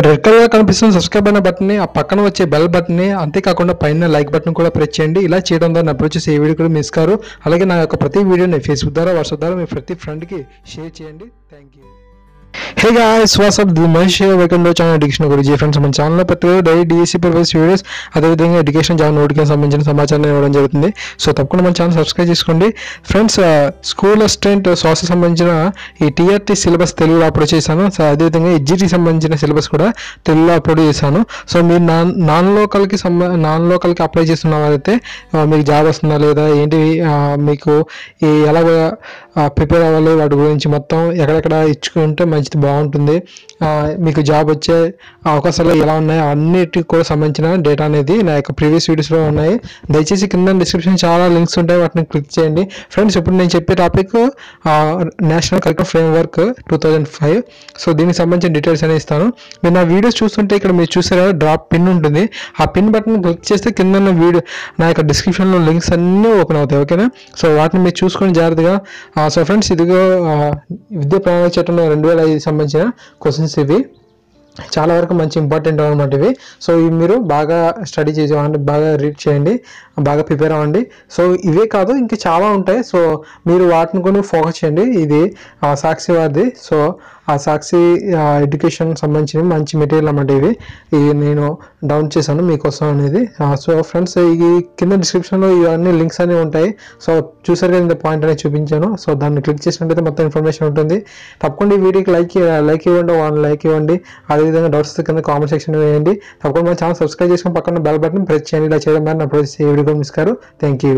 ఇక్కడ రెడ్ కలర్గా కనిపిస్తున్న సబ్స్క్రైబ్ అయిన బటన్ని ఆ పక్కన వచ్చే బెల్ బటన్ని అంతేకాకుండా పైన లైక్ బటన్ కూడా ప్రెస్ చేయండి. ఇలా చేయడం ద్వారా నా వచ్చేసి ఏ వీడియో కూడా మిస్ కారు. అలాగే నా యొక్క ప్రతి వీడియోని ఫేస్బుక్ ద్వారా వాట్సాప్ ద్వారా మీ ప్రతి ఫ్రెండ్కి షేర్ చేయండి. Thank you hey guys what's up the Mahesh welcome to channel education గురించి ఫ్రెండ్స్ మన ఛానల్లో ప్రతి డైలీ డిఎస్సీ పర్పస్ వీడియోస్ అదేవిధంగా ఎడ్యుకేషన్ జాబ్ నోటికి సంబంధించిన సమాచారం ఇవ్వడం జరుగుతుంది. సో తప్పకుండా మన ఛానల్ సబ్స్క్రైబ్ చేసుకోండి. ఫ్రెండ్స్ స్కూల్ అసిస్టెంట్ శ్వాస సంబంధించిన ఈ టీఆర్టీ సిలబస్ తెలుగులో అప్లోడ్ చేశాను. సో అదేవిధంగా ఎడ్జిటీ సంబంధించిన సిలబస్ కూడా తెలుగులో అప్లోడ్ చేశాను. సో మీరు నాన్ నాన్ లోకల్కి సంబ నాన్ లోకల్కి అప్లై చేస్తున్న వారైతే మీకు జాబ్ వస్తుందా లేదా ఏంటి మీకు ఈ ఎలాగ ప్రిపేర్ అవ్వాలి వాటి గురించి మొత్తం ఎక్కడెక్కడ ఇచ్చుకుంటే మంచిది. బాగుంటుంది. మీకు జాబ్ వచ్చే అవకాశాలు ఎలా ఉన్నాయి అన్నిటికి కూడా సంబంధించిన డేటా అనేది నా యొక్క ప్రీవియస్ వీడియోస్లో ఉన్నాయి. దయచేసి కింద డిస్క్రిప్షన్ చాలా లింక్స్ ఉంటాయి వాటిని క్లిక్ చేయండి. ఫ్రెండ్స్ ఇప్పుడు నేను చెప్పే topic national curriculum framework two thousand five so దీనికి సంబంధించిన డీటెయిల్స్ అనేది ఇస్తాను. మీరు నా వీడియోస్ చూస్తుంటే ఇక్కడ మీరు చూసారా డ్రాప్ పిన్ ఉంటుంది. ఆ పిన్ బటన్ క్లిక్ చేస్తే కింద వీడియో నా యొక్క డిస్క్రిప్షన్లో లింక్స్ అన్నీ ఓపెన్ అవుతాయి ఓకేనా సో వాటిని మీరు చూసుకొని జాగ్రత్తగా సో ఫ్రెండ్స్ ఇదిగో విద్య విద్యా ప్రణాళిక చట్టంలో రెండు వేల ఐదు సంబంధించిన క్వశ్చన్స్ ఇవి చాలా వరకు మంచి ఇంపార్టెంట్ అనమాట ఇవి. సో ఇవి మీరు బాగా స్టడీ చేసేవాడి బాగా రీడ్ చేయండి బాగా ప్రిపేర్ అవ్వండి. సో ఇవే కాదు ఇంకా చాలా ఉంటాయి. సో మీరు వాటిని కూడా ఫోకస్ చేయండి. ఇది ఆ, సాక్షి వారిది. సో ఆ సాక్షి ఎడ్యుకేషన్ సంబంధించిన మంచి మెటీరియల్ అన్నమాట ఇవి ఇవి నేను డౌన్ చేశాను మీకోసం అనేది. సో ఫ్రెండ్స్ ఈ కింద డిస్క్రిప్షన్లో ఇవన్నీ లింక్స్ అనేవి ఉంటాయి. సో చూసారు కదా ఇంత పాయింట్ అనేది చూపించాను. సో దాన్ని క్లిక్ చేసినట్టయితే మొత్తం ఇన్ఫర్మేషన్ ఉంటుంది. తప్పకుండా ఈ వీడియోకి లైక్ లైక్ ఇవ్వండి వన్ లైక్ ఇవ్వండి. అదేవిధంగా డౌట్స్ కింద కామెంట్ సెక్షన్ వేయండి. తప్పకుండా మన ఛానల్ సబ్స్క్రైబ్ చేసుకుని పక్కన బెల్ బటన్ ప్రెస్ చేయండి. ఇలా చేయడం ద్వారా నా ప్రొసెస్ ఏ video miss car. Thank you